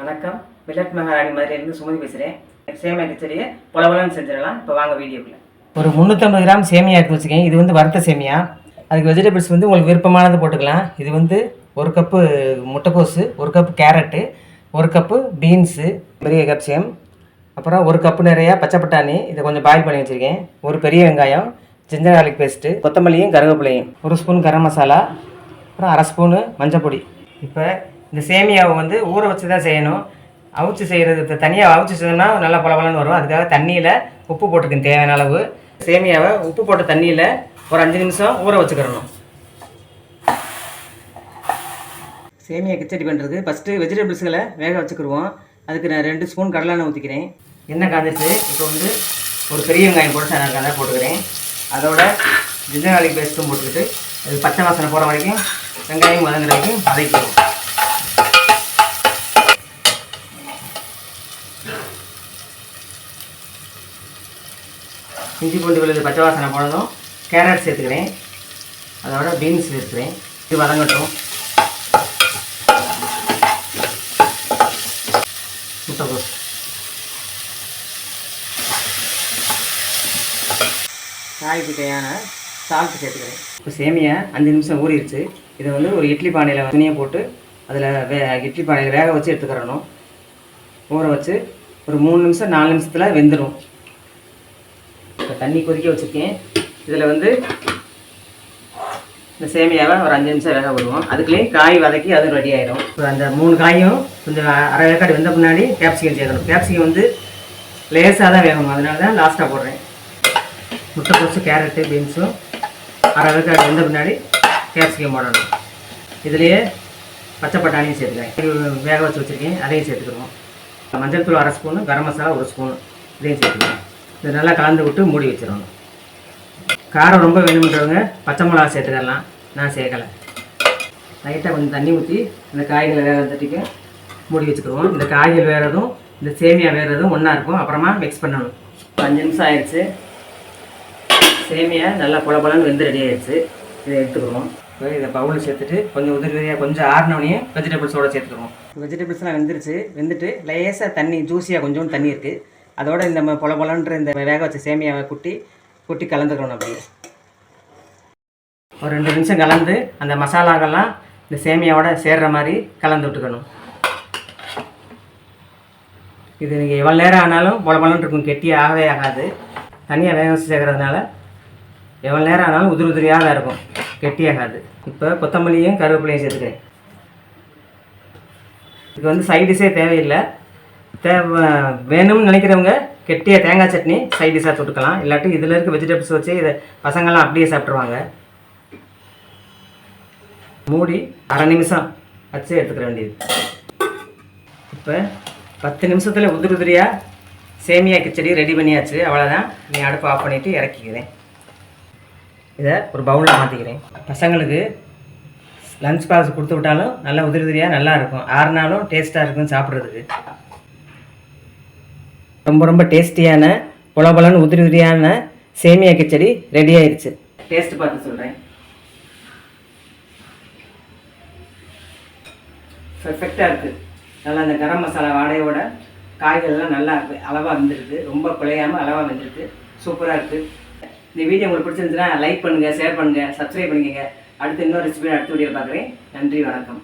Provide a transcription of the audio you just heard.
வணக்கம். மில்லட் மகாராணி மாதிரி இருந்து சுமதி பேசுகிறேன் சேமியா கிச்சடியை புலவலன்னு செஞ்சிடலாம். இப்போ வாங்க வீடியோக்குள்ள. ஒரு முந்நூற்றம்பது கிராம் சேமியா எடுத்து வச்சுக்கேன் இது வந்து வறுத்த சேமியா. அதுக்கு வெஜிடபிள்ஸ் வந்து உங்களுக்கு விருப்பமானது போட்டுக்கலாம். இது வந்து ஒரு கப்பு முட்டைக்கோஸு ஒரு கப்பு கேரட்டு ஒரு கப்பு பீன்ஸு பெரிய கப்சியம். அப்புறம் ஒரு கப்பு நிறையா பச்சை பட்டாணி. இதை கொஞ்சம் பாயில் பண்ணி வச்சுருக்கேன். ஒரு பெரிய வெங்காயம் ஜிஞ்சர் கார்லிக் பேஸ்ட்டு கொத்தமல்லியும் கருவேப்பிலையும். ஒரு ஸ்பூன் கரம் மசாலா அப்புறம் அரை ஸ்பூனு மஞ்சள் பொடி. இப்போ இந்த சேமியாவை வந்து ஊற வச்சு தான் செய்யணும். அவிச்சு செய்கிறது தனியாக அவிச்சு செய்யணும்னா நல்லா பளபளன்னு வரும். அதுக்காக தண்ணியில் உப்பு போட்டுக்கணும் தேவையான அளவு. சேமியாவை உப்பு போட்ட தண்ணியில் ஒரு அஞ்சு நிமிஷம் ஊற வச்சுக்கிறணும் சேமியா கிச்சடி பண்ணுறது ஃபஸ்ட்டு வெஜிடபிள்ஸுகளை வேக வச்சுக்கிடுவோம். அதுக்கு நான் ரெண்டு ஸ்பூன் கடலெண்ணெய் ஊற்றிக்கிறேன் எண்ணெய் காந்துச்சு இப்போ வந்து ஒரு பெரிய வெங்காயம் போட்டு நான் கதை போட்டுக்கிறேன். அதோட ஜிஞ்சர் garlic பேஸ்ட்டும் போட்டுக்கிட்டு அது பச்சை வாசனை போகிற வரைக்கும் வெங்காயம் வதங்குற வரைக்கும் வதக்கிடுவோம். இஞ்சி பூண்டு விழுது பச்சை வாசனை போனதும் கேரட் சேர்த்துக்கிறேன் அதோட பீன்ஸ் சேர்த்துக்கிறேன் இது வதங்கட்டும். முட்டைக்கோஸ் காய்க்கு தேவையான சால்ட்டு சேர்த்துக்கிறேன். இப்போ சேமியா அஞ்சு நிமிஷம் ஊறிடுச்சு. இதை வந்து ஒரு இட்லி பானையில் துணியை போட்டு அதில் வே இட்லி பானையில் வேக வச்சு எடுத்துக்கிறணும். ஊற வச்சு ஒரு மூணு நிமிஷம் நாலு நிமிஷத்தில் வெந்துடும் இப்போ தண்ணி கொதிக்க வச்சுருக்கேன். இதில் வந்து இந்த சேமியாவை ஒரு அஞ்சு நிமிஷம் வேக விடுவோம். அதுக்குள்ளேயே காய் வதக்கி அதுவும் ரெடி ஆயிடும் இப்போ அந்த மூணு காயும் கொஞ்சம் அரை வேக்காடு வெந்த முன்னாடி கேப்சிகம் சேர்க்கணும். கேப்சிகம் வந்து லேசாக தான் வேகணும். அதனால தான் லாஸ்ட்டாக போடுறேன். முட்டை முட்டைக்கோசு கேரட்டு பீன்ஸும் அரை வேக்காடு வெந்த பின்னாடி கேப்சிகம் போடணும். இதுலேயே பச்சை பட்டாணியும் சேர்த்துக்கிறேன் வேக வச்சு வச்சுருக்கேன். அதையும் சேர்த்துக்கிறோம் மஞ்சள் தூள் அரை ஸ்பூனு கரம் மசாலா ஒரு ஸ்பூனு இதையும் சேர்த்துக்கிறோம் இதை நல்லா கலந்து விட்டு மூடி வச்சிடணும். காரம் ரொம்ப வேணுன்றவங்க பச்சை மிளகா சேர்த்துக்கலாம். நான் சேர்க்கலை. லைட்டாக கொஞ்சம் தண்ணி ஊற்றி இந்த காய்களை வேக தட்டிக்க மூடி வச்சுக்கிடுவோம். இந்த காய்கள் வேறதும் இந்த சேமியா வேறதும் ஒன்றா இருக்கும். அப்புறமா மிக்ஸ் பண்ணணும். அஞ்சு நிமிஷம் ஆயிடுச்சு சேமியா நல்லா புல புலன்னு வெந்து ரெடி ஆயிடுச்சு இதை எடுத்துக்கிடுவோம். இப்போ இதை பவுலில் சேர்த்துட்டு கொஞ்சம் உதிரி உதிரியாக கொஞ்சம் ஆறினோடனே வெஜிடபிள்ஸோட சேர்த்துக்குவோம் வெஜிடபிள்ஸ்லாம் வெந்துருச்சு. வெந்துட்டு லேசாக தண்ணி ஜூஸியாக கொஞ்சோண்டு தண்ணி இருக்குது அதோட இந்த பொல பொலன்ற இந்த வேக வச்ச சேமியாவை குட்டி குட்டி கலந்துக்கணும் அப்படியே. ஒரு ரெண்டு நிமிஷம் கலந்து அந்த மசாலாக்கெல்லாம் இந்த சேமியாவோட சேர்கிற மாதிரி கலந்து விட்டுக்கணும். இது நீங்கள் எவ்வளோ நேரம் ஆனாலும் பொல பொலன்னு இருக்கும் கெட்டி ஆகவே ஆகாது. தனியாக வேக வச்சு சேர்க்கறதுனால எவ்வளோ நேரம் ஆனாலும் உதிரி உதிரியாக தான் இருக்கும் கெட்டியாகாது இப்போ கொத்தமல்லியும் கருவேப்பிலையும் சேர்த்துக்கிறேன். இது வந்து சைடிஷே தேவையில்லை. தேவை வேணும்னு நினைக்கிறவங்க கெட்டிய தேங்காய் சட்னி சைட் டிஷ்ஷாக தொட்டுக்கலாம். இல்லாட்டி இதில் இருக்க வெஜிடபிள்ஸ் வச்சு இதை பசங்கள்லாம் அப்படியே சாப்பிட்ருவாங்க மூடி அரை நிமிஷம் வச்சு எடுத்துக்கிற வேண்டியது. இப்போ பத்து நிமிஷத்தில் உதிரி உதிரியாக சேமியா கிச்சடி ரெடி பண்ணியாச்சு. அவ்வளோதான் நீ அடுப்பு ஆஃப் பண்ணிவிட்டு இறக்கிக்கிறேன். இதை ஒரு பவுலில் மாற்றிக்கிறேன் பசங்களுக்கு லஞ்ச் பாக்ஸ் கொடுத்து விட்டாலும் நல்லா உதிரி உதிரியாக நல்லாயிருக்கும் ஆறுனாலும் டேஸ்ட்டாக இருக்கும் சாப்பிட்றதுக்கு. ரொம்ப ரொம்ப டேஸ்டியான புலபலன்னு உதிரி உதிரியான சேமியா கிச்சடி ரெடி ஆயிடுச்சு டேஸ்ட் பார்த்து சொல்கிறேன் பெர்ஃபெக்டாக இருக்குது நல்லா அந்த கரம் மசாலா வாடையோட காய்கறிலாம் நல்லா அளவாக வந்துருக்கு. ரொம்ப குலையாமல் அளவாக வந்துருக்கு. சூப்பராக இருக்குது இந்த வீடியோ உங்களுக்கு பிடிச்சிருந்துச்சுன்னா லைக் பண்ணுங்கள் ஷேர் பண்ணுங்கள் சப்ஸ்கிரைப் பண்ணிக்கோங்க. அடுத்து இன்னொரு ரெசிபி அடுத்த வீடியோ பார்க்குறேன். நன்றி வணக்கம்.